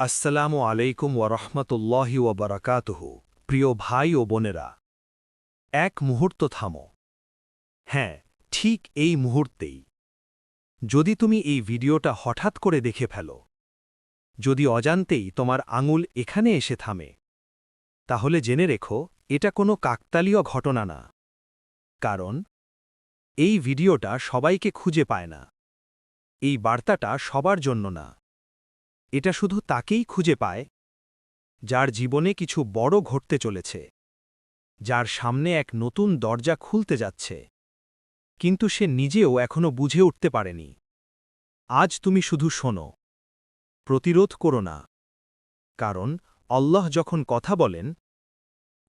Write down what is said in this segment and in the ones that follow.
আসসালামু আলাইকুম ওরহমতুল্লাহি ওবরাকাতুহ প্রিয় ভাই ও বোনেরা, এক মুহূর্ত থামো। হ্যাঁ ঠিক এই মুহূর্তেই। যদি তুমি এই ভিডিওটা হঠাৎ করে দেখে ফেলো, যদি অজান্তেই তোমার আঙুল এখানে এসে থামে, তাহলে জেনে রেখো, এটা কোনো কাকতালীয় ঘটনা না। কারণ, এই ভিডিওটা সবাইকে খুঁজে পায় না। এই বার্তাটা সবার জন্য না। এটা শুধু তাকেই খুঁজে পায়, যার জীবনে কিছু বড় ঘটতে চলেছে, যার সামনে এক নতুন দরজা খুলতে যাচ্ছে। কিন্তু সে নিজেও এখনও বুঝে উঠতে পারেনি। আজ তুমি শুধু শোনো, প্রতিরোধ করো না, কারণ অল্লাহ যখন কথা বলেন,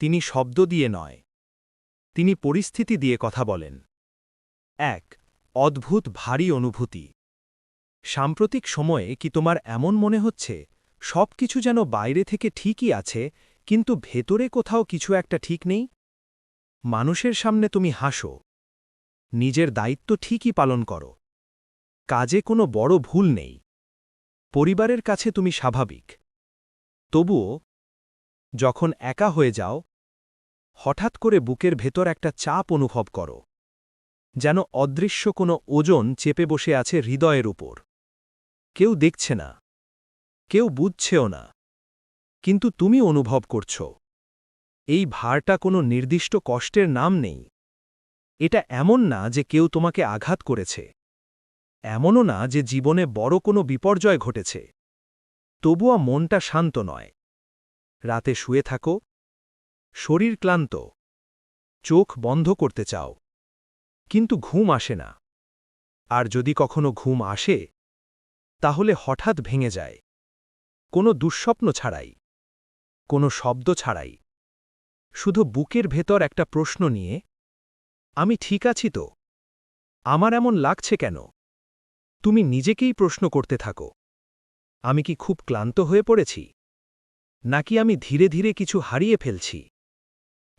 তিনি শব্দ দিয়ে নয়, তিনি পরিস্থিতি দিয়ে কথা বলেন। এক, অদ্ভুত ভারী অনুভূতি। সাম্প্রতিক সময়ে কি তোমার এমন মনে হচ্ছে? সব কিছু যেন বাইরে থেকে ঠিকই আছে, কিন্তু ভেতরে কোথাও কিছু একটা ঠিক নেই? মানুষের সামনে তুমি হাসো। নিজের দায়িত্ব ঠিকই পালন করো। কাজে কোনো বড় ভুল নেই। পরিবারের কাছে তুমি স্বাভাবিক। তবুও, যখন একা হয়ে যাও, হঠাৎ করে বুকের ভেতর একটা চাপ অনুভব করো। যেন অদৃশ্য কোনো ওজন চেপে বসে আছে হৃদয়ের উপর। কেউ দেখছে না। কেউ বুঝছেও না। কিন্তু তুমি অনুভব করছ। এই ভারটা কোনো নির্দিষ্ট কষ্টের নাম নেই। এটা এমন না যে কেউ তোমাকে আঘাত করেছে। এমনও না যে জীবনে বড় কোনো বিপর্যয় ঘটেছে। তবুয়া মনটা শান্ত নয়। রাতে শুয়ে থাকো। শরীর ক্লান্ত। চোখ বন্ধ করতে চাও। কিন্তু ঘুম আসে না। আর যদি কখনো ঘুম আসে তাহলে হঠাৎ ভেঙে যায়। কোনো দুঃস্বপ্ন ছাড়াই। কোনো শব্দ ছাড়াই। শুধু বুকের ভেতর একটা প্রশ্ন নিয়ে, আমি ঠিক আছি তো? আমার এমন লাগছে কেন? তুমি নিজেকেই প্রশ্ন করতে থাকো। আমি কি খুব ক্লান্ত হয়ে পড়েছি? নাকি আমি ধীরে ধীরে কিছু হারিয়ে ফেলছি?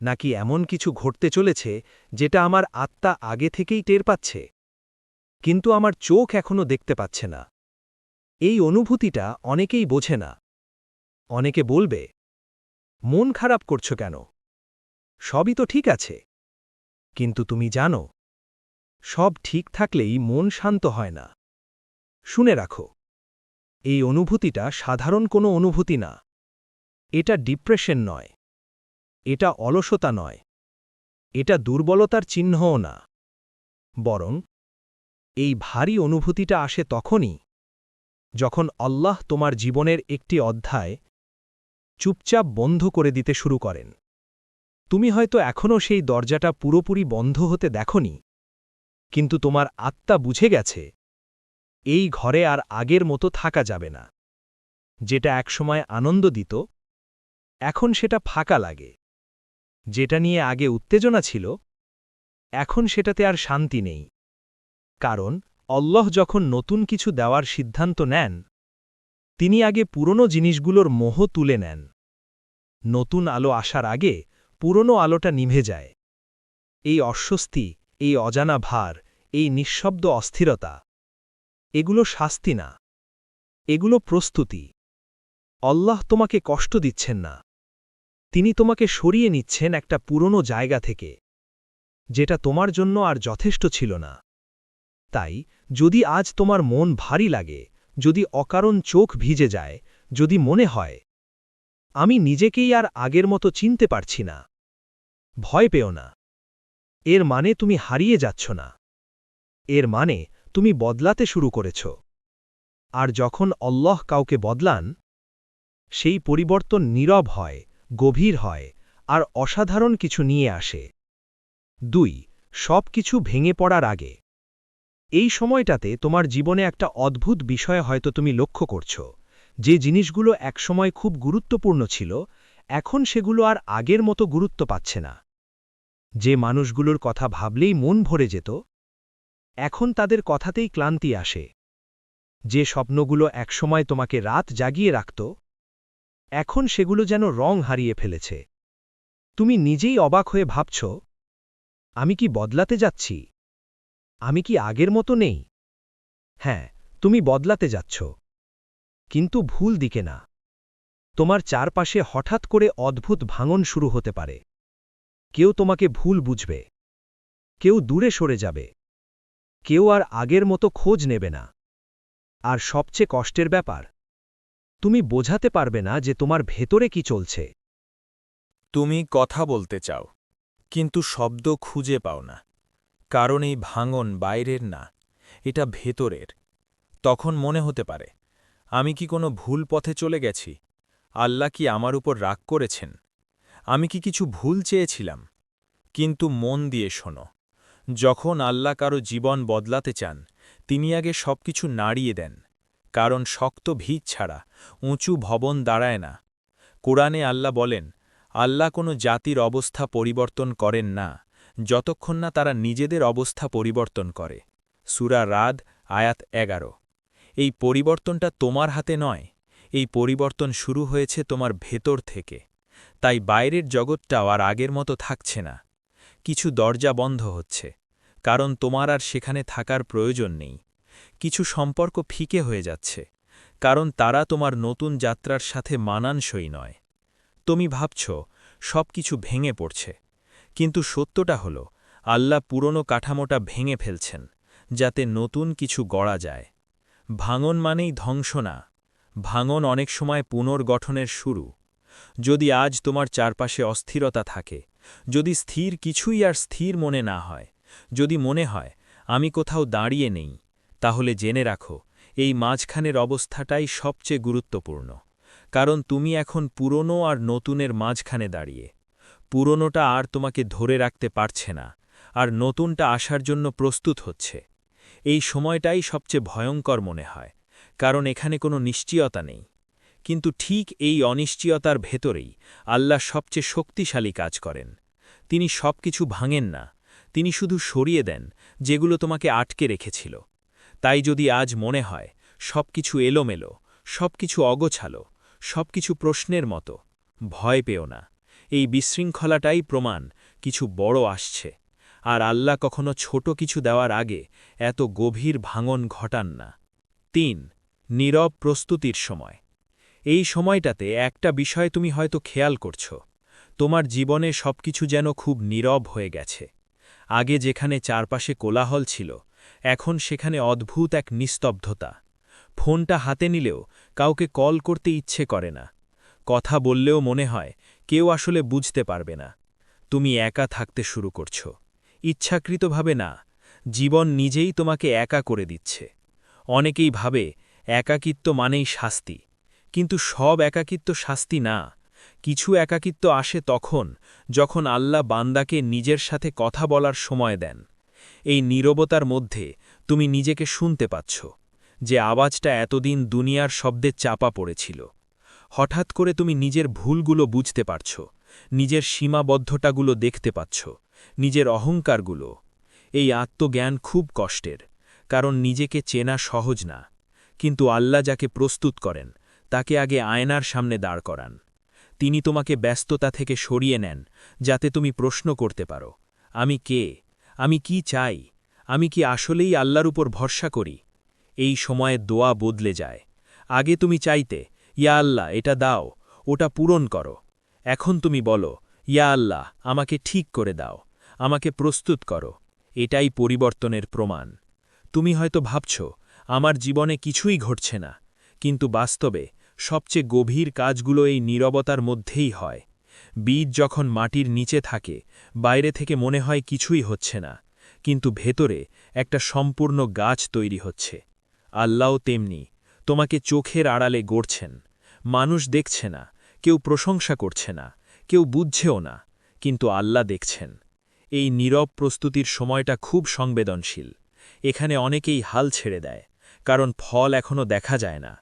নাকি এমন কিছু ঘটতে চলেছে যেটা আমার আত্মা আগে থেকেই টের পাচ্ছে? কিন্তু আমার চোখ এখনও দেখতে পাচ্ছে না। এই অনুভূতিটা অনেকেই বোঝে না। অনেকে বলবে, মন খারাপ করছ কেন? সবই তো ঠিক আছে। কিন্তু তুমি জানো, সব ঠিক থাকলেই মন শান্ত হয় না। শুনে রাখো, এই অনুভূতিটা সাধারণ কোনো অনুভূতি না। এটা ডিপ্রেশন নয়। এটা অলসতা নয়। এটা দুর্বলতার চিহ্নও না। বরং, এই ভারী অনুভূতিটা আসে তখনই যখন আল্লাহ তোমার জীবনের একটি অধ্যায় চুপচাপ বন্ধ করে দিতে শুরু করেন। তুমি হয়তো এখনও সেই দরজাটা পুরোপুরি বন্ধ হতে দেখনি, কিন্তু তোমার আত্মা বুঝে গেছে, এই ঘরে আর আগের মতো থাকা যাবে না। যেটা একসময় আনন্দ দিত, এখন সেটা ফাঁকা লাগে। যেটা নিয়ে আগে উত্তেজনা ছিল, এখন সেটাতে আর শান্তি নেই। কারণ অল্লাহ যখন নতুন কিছু দেওয়ার সিদ্ধান্ত নেন, তিনি আগে পুরনো জিনিসগুলোর মোহ তুলে নেন। নতুন আলো আসার আগে পুরনো আলোটা নিভে যায়। এই অস্বস্তি, এই অজানা ভার, এই নিঃশব্দ অস্থিরতা, এগুলো শাস্তি না। এগুলো প্রস্তুতি। অল্লাহ তোমাকে কষ্ট দিচ্ছেন না। তিনি তোমাকে সরিয়ে নিচ্ছেন একটা পুরনো জায়গা থেকে, যেটা তোমার জন্য আর যথেষ্ট ছিল না। তাই যদি আজ তোমার মন ভারী লাগে, যদি অকারণ চোখ ভিজে যায়, যদি মনে হয়, আমি নিজেকেই আর আগের মতো চিনতে পারছি না। ভয় পেও না। এর মানে তুমি হারিয়ে যাচ্ছ না। এর মানে তুমি বদলাতে শুরু করেছ। আর যখন অল্লাহ কাউকে বদলান, সেই পরিবর্তন নীরব হয়, গভীর হয়, আর অসাধারণ কিছু নিয়ে আসে। দুই সব কিছু ভেঙে পড়ার আগে। এই সময়টাতে তোমার জীবনে একটা অদ্ভুত বিষয় হয়তো তুমি লক্ষ্য করছ। যে জিনিসগুলো একসময় খুব গুরুত্বপূর্ণ ছিল, এখন সেগুলো আর আগের মতো গুরুত্ব পাচ্ছে না। যে মানুষগুলোর কথা ভাবলেই মন ভরে যেত, এখন তাদের কথাতেই ক্লান্তি আসে। যে স্বপ্নগুলো একসময় তোমাকে রাত জাগিয়ে রাখত, এখন সেগুলো যেন রং হারিয়ে ফেলেছে। তুমি নিজেই অবাক হয়ে ভাবছ, আমি কি বদলাতে যাচ্ছি? আমি কি আগের মতো নেই? হ্যাঁ তুমি বদলাতে যাচ্ছ। কিন্তু ভুল দিকে না। তোমার চারপাশে হঠাৎ করে অদ্ভুত ভাঙন শুরু হতে পারে। কেউ তোমাকে ভুল বুঝবে। কেউ দূরে সরে যাবে। কেউ আর আগের মতো খোঁজ নেবে না। আর সবচেয়ে কষ্টের ব্যাপার, তুমি বোঝাতে পারবে না যে তোমার ভেতরে কি চলছে। তুমি কথা বলতে চাও, কিন্তু শব্দ খুঁজে পাও না। কারণ এই ভাঙন বাইরের না, এটা ভেতরের। তখন মনে হতে পারে, আমি কি কোনো ভুল পথে চলে গেছি? আল্লাহ কি আমার উপর রাগ করেছেন? আমি কি কিছু ভুল চেয়েছিলাম? কিন্তু মন দিয়ে শোনো, যখন আল্লাহ কারও জীবন বদলাতে চান, তিনি আগে সবকিছু নাড়িয়ে দেন, কারণ শক্ত ভিত ছাড়া উঁচু ভবন দাঁড়ায় না। কোরআনে আল্লাহ বলেন, আল্লাহ কোনো জাতির অবস্থা পরিবর্তন করেন না। যতক্ষণ না তারা নিজেদের অবস্থা পরিবর্তন করে। সুরা রাদ, আয়াত এগারো। এই পরিবর্তনটা তোমার হাতে নয়, এই পরিবর্তন শুরু হয়েছে তোমার ভেতর থেকে। তাই বাইরের জগৎটাও আর আগের মতো থাকছে না। কিছু দরজা বন্ধ হচ্ছে, কারণ তোমার আর সেখানে থাকার প্রয়োজন নেই। কিছু সম্পর্ক ফিকে হয়ে যাচ্ছে, কারণ তারা তোমার নতুন যাত্রার সাথে মানানসই নয়। তুমি ভাবছ সব কিছু ভেঙে পড়ছে কিন্তু সত্যটা হল, আল্লাহ পুরনো কাঠামোটা ভেঙে ফেলছেন, যাতে নতুন কিছু গড়া যায়। ভাঙন মানেই ধ্বংস না, ভাঙন অনেক সময় পুনর্গঠনের শুরু। যদি আজ তোমার চারপাশে অস্থিরতা থাকে, যদি স্থির কিছুই আর স্থির মনে না হয়, যদি মনে হয়, আমি কোথাও দাঁড়িয়ে নেই, তাহলে জেনে রাখো, এই মাঝখানের অবস্থাটাই সবচেয়ে গুরুত্বপূর্ণ। কারণ তুমি এখন পুরনো আর নতুনের মাঝখানে দাঁড়িয়ে। পুরনোটা আর তোমাকে ধরে রাখতে পারছে না, আর নতুনটা আসার জন্য প্রস্তুত হচ্ছে। এই সময়টাই সবচেয়ে ভয়ঙ্কর মনে হয়, কারণ এখানে কোনো নিশ্চয়তা নেই। কিন্তু ঠিক এই অনিশ্চয়তার ভেতরেই আল্লাহ সবচেয়ে শক্তিশালী কাজ করেন। তিনি সব কিছু ভাঙেন না, তিনি শুধু সরিয়ে দেন যেগুলো তোমাকে আটকে রেখেছিল। তাই যদি আজ মনে হয় সব কিছু এলোমেলো সব কিছু অগোছালো সব কিছু প্রশ্নের মতো, ভয় পেও না। এই বিশৃঙ্খলাটাই প্রমাণ, কিছু বড় আসছে। আর আল্লাহ কখনো ছোট কিছু দেওয়ার আগে এত গভীর ভাঙন ঘটান না। তিন, নীরব প্রস্তুতির সময়। এই সময়টাতে একটা বিষয় তুমি হয়তো খেয়াল করছ। তোমার জীবনে সবকিছু যেন খুব নীরব হয়ে গেছে। আগে যেখানে চারপাশে কোলাহল ছিল, এখন সেখানে অদ্ভুত এক নিস্তব্ধতা। ফোনটা হাতে নিলেও কাউকে কল করতে ইচ্ছে করে না। কথা বললেও মনে হয় কেউ আসলে বুঝতে পারবে না। তুমি একা থাকতে শুরু করছ। ইচ্ছাকৃতভাবে না, জীবন নিজেই তোমাকে একা করে দিচ্ছে। অনেকেই ভাবে, একাকিত্ব মানেই শাস্তি। কিন্তু সব একাকিত্ব শাস্তি না। কিছু একাকিত্ব আসে তখন, যখন আল্লাহ বান্দাকে নিজের সাথে কথা বলার সময় দেন। এই নীরবতার মধ্যে তুমি নিজেকে শুনতে পাচ্ছ যে আওয়াজটা এতদিন দুনিয়ার শব্দে চাপা পড়েছিল। হঠাৎ করে তুমি নিজের ভুলগুলো বুঝতে পারছ, নিজের সীমাবদ্ধতাগুলো দেখতে পাচ্ছ, নিজের অহংকারগুলো। এই আত্মজ্ঞান খুব কষ্টের, কারণ নিজেকে চেনা সহজ না। কিন্তু আল্লাহ যাকে প্রস্তুত করেন, তাকে আগে আয়নার সামনে দাঁড় করান। তিনি তোমাকে ব্যস্ততা থেকে সরিয়ে নেন, যাতে তুমি প্রশ্ন করতে পারো, আমি কে? আমি কি চাই? আমি কি আসলেই আল্লাহর উপর ভরসা করি? এই সময়ে দোয়া বদলে যায়। আগে তুমি চাইতে ইয়া আল্লাহ, এটা দাও, ওটা পূরণ করো। এখন তুমি বলো, ইয়া আল্লাহ, আমাকে ঠিক করে দাও, আমাকে প্রস্তুত করো। এটাই পরিবর্তনের প্রমাণ। তুমি হয়তো ভাবছ, আমার জীবনে কিছুই ঘটছে না, কিন্তু বাস্তবে সবচেয়ে গভীর কাজগুলো এই নীরবতার মধ্যেই হয়। বীজ যখন মাটির নিচে থাকে, বাইরে থেকে মনে হয় কিছুই হচ্ছে না, কিন্তু ভেতরে একটা সম্পূর্ণ গাছ তৈরি হচ্ছে। আল্লাও তেমনি তোমাকে চোখের আড়ালে গড়ছেন। মানুষ দেখছে না, কেউ প্রশংসা করছে না, কেউ বুঝছেও না, কিন্তু আল্লাহ দেখছেন। এই নীরব প্রস্তুতির সময়টা খুব সংবেদনশীল। এখানে অনেকেই হাল ছেড়ে দেয়, কারণ ফল এখনও দেখা যায় না।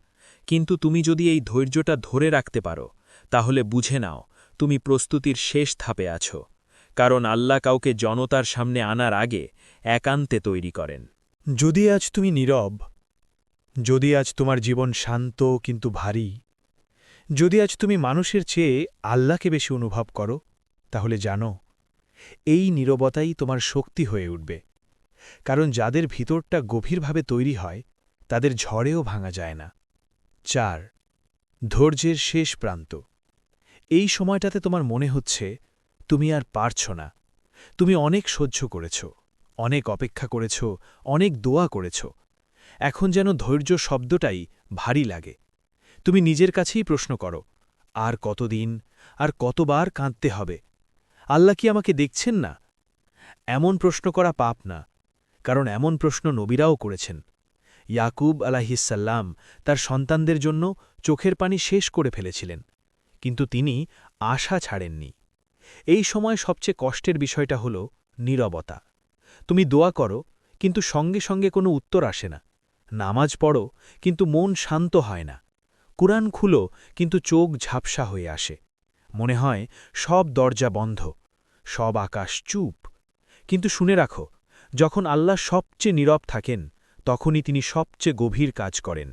কিন্তু তুমি যদি এই ধৈর্যটা ধরে রাখতে পারো, তাহলে বুঝে নাও, তুমি প্রস্তুতির শেষ ধাপে আছো। কারণ আল্লাহ কাউকে জনতার সামনে আনার আগে একান্তে তৈরি করেন। যদি আজ তুমি নীরব, যদি আজ তোমার জীবন শান্ত কিন্তু ভারী যদি আজ তুমি মানুষের চেয়ে আল্লাহকে বেশি অনুভব করো, তাহলে জানো, এই নীরবতাই তোমার শক্তি হয়ে উঠবে। কারণ যাদের ভিতরটা গভীরভাবে তৈরি হয়, তাদের ঝড়েও ভাঙা যায় না। চার, ধৈর্যের শেষ প্রান্ত। এই সময়টাতে তোমার মনে হচ্ছে, তুমি আর পারছ না। তুমি অনেক সহ্য করেছ, অনেক অপেক্ষা করেছ, অনেক দোয়া করেছ। এখন যেন ধৈর্য শব্দটাই ভারী লাগে। তুমি নিজের কাছেই প্রশ্ন করো, আর কতদিন, আর কতবার কাঁদতে হবে? আল্লাহ কি আমাকে দেখছেন না? এমন প্রশ্ন করা পাপ না, কারণ এমন প্রশ্ন নবীরাও করেছেন। ইয়াকুব আলাহিসাল্লাম তার সন্তানদের জন্য চোখের পানি শেষ করে ফেলেছিলেন, কিন্তু তিনি আশা ছাড়েননি। এই সময় সবচেয়ে কষ্টের বিষয়টা হল নীরবতা। তুমি দোয়া করো, কিন্তু সঙ্গে সঙ্গে কোনো উত্তর আসে না। নামাজ পড়ো, কিন্তু মন শান্ত হয় না। কুরআন খুলো, কিন্তু চোখ ঝাপসা হয়ে আসে। মনে হয় সব দরজা বন্ধ, সব আকাশ চুপ। কিন্তু শুনে রাখো, যখন আল্লাহ সবচেয়ে নীরব থাকেন, তখনই তিনি সবচেয়ে গভীর কাজ করেন।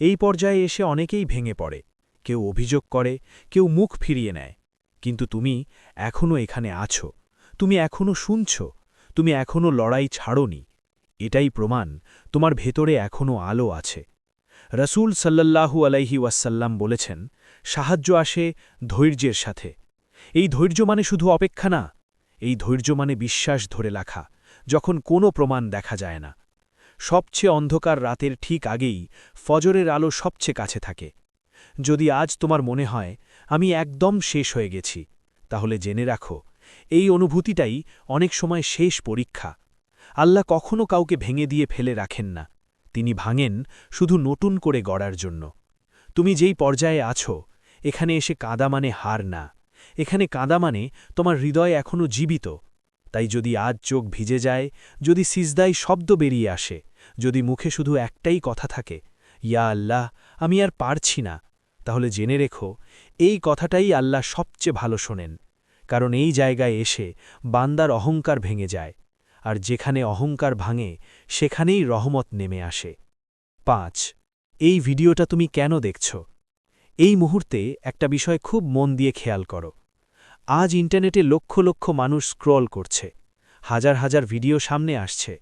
এই পর্যায়ে এসে অনেকেই ভেঙে পড়ে, কেউ অভিযোগ করে, কেউ মুখ ফিরিয়ে নেয়। কিন্তু তুমি এখনও এখানে আছো, তুমি এখনও শুনছ, তুমি এখনও লড়াই ছাড়োনি। এটাই প্রমাণ, তোমার ভেতরে এখনও আলো আছে। রসুল সাল্লাল্লাহু আলাইহি ওয়াসাল্লাম বলেছেন, সাহায্য আসে ধৈর্যের সাথে। এই ধৈর্য মানে শুধু অপেক্ষা না, এই ধৈর্য মানে বিশ্বাস ধরে রাখা, যখন কোনো প্রমাণ দেখা যায় না। সবচেয়ে অন্ধকার রাতের ঠিক আগেই ফজরের আলো সবচেয়ে কাছে থাকে। যদি আজ তোমার মনে হয়, আমি একদম শেষ হয়ে গেছি, তাহলে জেনে রাখো, এই অনুভূতিটাই অনেক সময় শেষ পরীক্ষা। আল্লাহ কখনো কাউকে ভেঙে দিয়ে ফেলে রাখেন না। তিনি ভাঙেন শুধু নতুন করে গড়ার জন্য। তুমি যেই পর্যায়ে আছো, এখানে এসে কাদা মানে হার না। এখানে কাদা মানে তোমার হৃদয় এখনও জীবিত। তাই যদি আজ চোখ ভিজে যায়, যদি সিজদাই শব্দ বেরিয়ে আসে, যদি মুখে শুধু একটাই কথা থাকে, ইয়া আল্লাহ, আমি আর পারছি না। তাহলে জেনে রেখো, এই কথাটাই আল্লাহ সবচেয়ে ভালো শোনেন। কারণ এই জায়গায় এসে বান্দার অহংকার ভেঙে যায়। আর যেখানে অহংকার ভাঙে, সেখানেই রহমত নেমে আসে। পাঁচ, এই ভিডিওটা তুমি কেন দেখছ? এই মুহূর্তে একটা বিষয় খুব মন দিয়ে খেয়াল করো। আজ ইন্টারনেটে লক্ষ লক্ষ মানুষ স্ক্রল করছে। হাজার হাজার ভিডিও সামনে আসছে।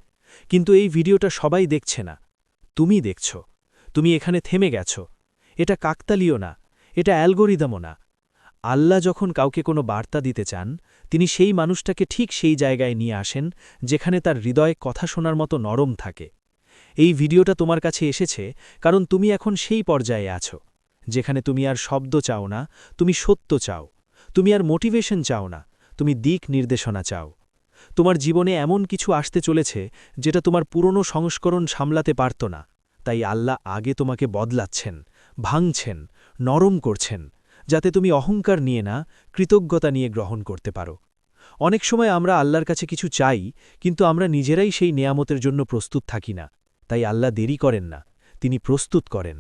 কিন্তু এই ভিডিওটা সবাই দেখছে না। তুমি দেখছ। তুমি এখানে থেমে গেছ। এটা কাকতালীয় না। এটা অ্যালগোরিদমও না। আল্লাহ যখন কাউকে কোনো বার্তা দিতে চান, তিনি সেই মানুষটাকে ঠিক সেই জায়গায় নিয়ে আসেন, যেখানে তার হৃদয় কথা শোনার মতো নরম থাকে। এই ভিডিওটা তোমার কাছে এসেছে কারণ তুমি এখন সেই পর্যায়ে আছো, যেখানে তুমি আর শব্দ চাও না, তুমি সত্য চাও, তুমি আর মোটিভেশন চাও না, তুমি দিক নির্দেশনা চাও। তোমার জীবনে এমন কিছু আসতে চলেছে যেটা তোমার পুরনো সংস্করণ সামলাতে পারত না, তাই আল্লাহ আগে তোমাকে বদলাচ্ছেন, ভাঙছেন, নরম করছেন। যাতে তুমি অহংকার নিয়ে না, কৃতজ্ঞতা নিয়ে গ্রহণ করতে পারো। অনেক সময় আমরা আল্লাহর কাছে কিছু চাই, কিন্তু আমরা নিজেরাই সেই নেয়ামতের জন্য প্রস্তুত থাকি না। তাই আল্লাহ দেরি করেন না, তিনি প্রস্তুত করেন।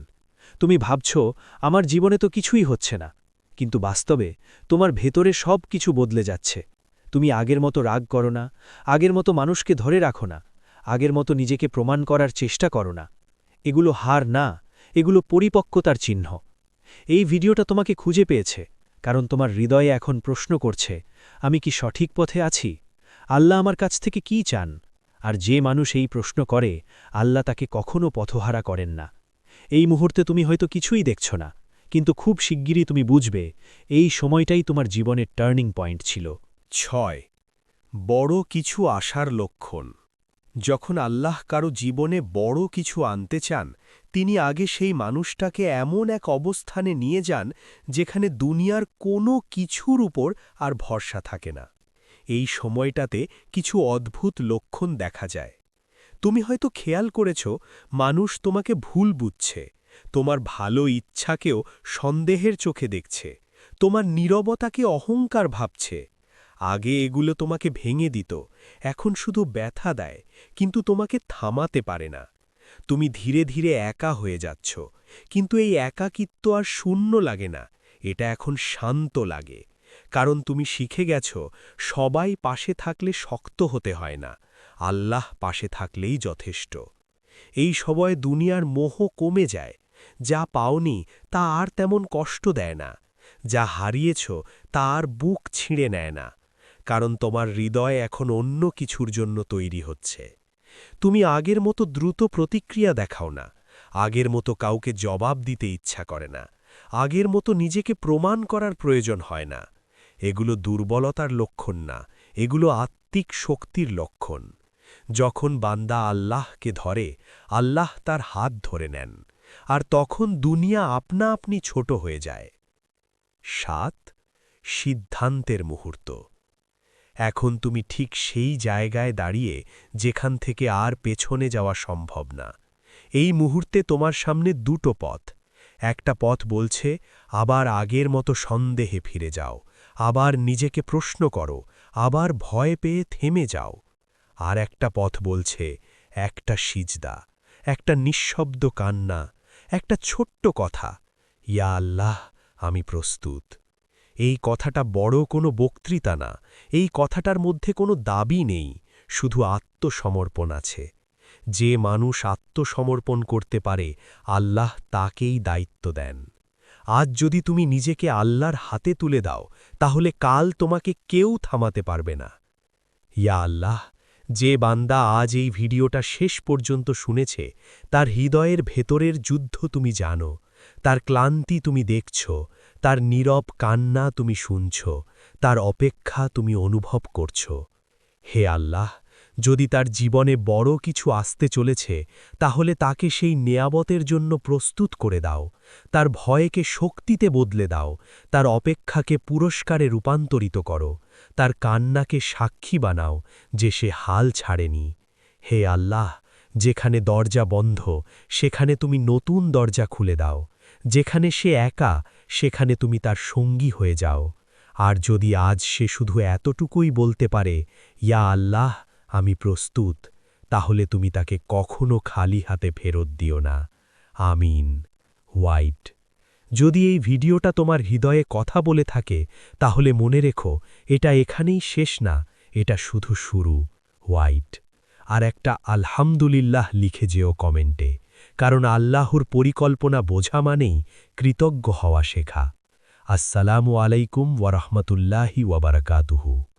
তুমি ভাবছ, আমার জীবনে তো কিছুই হচ্ছে না, কিন্তু বাস্তবে তোমার ভেতরে সব কিছু বদলে যাচ্ছে। তুমি আগের মতো রাগ করো না, আগের মতো মানুষকে ধরে রাখো না, আগের মতো নিজেকে প্রমাণ করার চেষ্টা করো না। এগুলো হার না, এগুলো পরিপক্কতার চিহ্ন। এই ভিডিওটা তোমাকে খুঁজে পেয়েছে, কারণ তোমার হৃদয়ে এখন প্রশ্ন করছে, আমি কি সঠিক পথে আছি? আল্লাহ আমার কাছ থেকে কি চান? আর যে মানুষ এই প্রশ্ন করে, আল্লাহ তাকে কখনও পথহারা করেন না। এই মুহূর্তে তুমি হয়তো কিছুই দেখছ না, কিন্তু খুব শিগগিরই তুমি বুঝবে, এই সময়টাই তোমার জীবনের টার্নিং পয়েন্ট ছিল। ছয়। বড় কিছু আসার লক্ষণ। যখন আল্লাহ কারও জীবনে বড় কিছু আনতে চান, তিনি আগে সেই মানুষটাকে এমন এক অবস্থানে নিয়ে যান যেখানে দুনিয়ার কোনো কিছুর উপর আর ভরসা থাকে না। এই সময়টাতে কিছু অদ্ভুত লক্ষণ দেখা যায়। তুমি হয়তো খেয়াল করেছ, মানুষ তোমাকে ভুল বুঝছে, তোমার ভালো ইচ্ছাকেও সন্দেহের চোখে দেখছে, তোমার নীরবতাকে অহংকার ভাবছে। আগে এগুলো তোমাকে ভেঙে দিত, এখন শুধু ব্যথা দেয়, কিন্তু তোমাকে থামাতে পারে না। তুমি ধীরে ধীরে একা হয়ে যাচ্ছ, কিন্তু এই একাকিত্ব আর শূন্য লাগে না, এটা এখন শান্ত লাগে। কারণ তুমি শিখে গেছ, সবাই পাশে থাকলে শক্ত হতে হয় না, আল্লাহ পাশে থাকলেই যথেষ্ট। এই সময় দুনিয়ার মোহ কমে যায়, যা পাওনি তা আর তেমন কষ্ট দেয় না, যা হারিয়েছ তা আর বুক ছিঁড়ে নেয় না। কারণ তোমার হৃদয় এখন অন্য কিছুর জন্য তৈরি হচ্ছে। তুমি আগের মতো দ্রুত প্রতিক্রিয়া দেখাও না। আগের মতো কাউকে জবাব দিতে ইচ্ছা করে না। আগের মতো নিজেকে প্রমাণ করার প্রয়োজন হয় না। এগুলো দুর্বলতার লক্ষণ না, এগুলো আত্মিক শক্তির লক্ষণ। যখন বান্দা আল্লাহকে ধরে, আল্লাহ তার হাত ধরে নেন, আর তখন দুনিয়া আপনা আপনি ছোট হয়ে যায়। সাত, সিদ্ধান্তের মুহূর্ত। এখন তুমি ঠিক সেই জায়গায় দাঁড়িয়ে যেখান থেকে আর পেছনে যাওয়া সম্ভব না। এই মুহূর্তে তোমার সামনে দুটো পথ। একটা পথ বলছে, আবার আগের মতো সন্দেহে ফিরে যাও, আবার নিজেকে প্রশ্ন করো, আবার ভয় পেয়ে থেমে যাও। আর একটা পথ বলছে, একটা সিজদা, একটা নিঃশব্দ কান্না, একটা ছোট্ট কথা, ইয়া আল্লাহ, আমি প্রস্তুত। এই কথাটা বড় কোনো বক্তৃতা না, এই কথাটার মধ্যে কোনো দাবি নেই, শুধু আত্মসমর্পণ আছে। যে মানুষ আত্মসমর্পণ করতে পারে, আল্লাহ তাকেই দায়িত্ব দেন। আজ যদি তুমি নিজেকে আল্লাহর হাতে তুলে দাও, তাহলে কাল তোমাকে কেউ থামাতে পারবে না। ইয়া আল্লাহ, যে বান্দা আজ এই ভিডিওটা শেষ পর্যন্ত শুনেছে, তার হৃদয়ের ভেতরের যুদ্ধ তুমি জানো, তার ক্লান্তি তুমি দেখছ তার নীরব কান্না তুমি শুনছ, তার অপেক্ষা তুমি অনুভব করছ। হে আল্লাহ, যদি তার জীবনে বড় কিছু আসতে চলেছে, তাহলে তাকে সেই নেয়াবতের জন্য প্রস্তুত করে দাও, তার ভয়কে শক্তিতে বদলে দাও, তার অপেক্ষাকে পুরস্কারে রূপান্তরিত করো, তার কান্নাকে সাক্ষী বানাও যে সে হাল ছাড়েনি। হে আল্লাহ, যেখানে দরজা বন্ধ, সেখানে তুমি নতুন দরজা খুলে দাও, যেখানে সে একা সেখানে তুমি তার সঙ্গী হয়ে যাও। আর যদি আজ সে শুধু এতটুকুই বলতে পারে, ইয়া আল্লাহ, আমি প্রস্তুত, তাহলে তুমি তাকে কখনো খালি হাতে ফেরত দিও না। আমিন। হোয়াইট। যদি এই ভিডিওটা তোমার হৃদয়ে কথা বলে থাকে, তাহলে মনে রেখো, এটা এখানেই শেষ না, এটা শুধু শুরু। হোয়াইট। আর একটা আলহামদুলিল্লাহ লিখে যেও কমেন্টে। কারণ আল্লাহর পরিকল্পনা বোঝা মানেই কৃতজ্ঞ হওয়া শেখা। আসসালামু আলাইকুম ওয়ারহমতুল্লাহি ওয়াবারাকাতুহু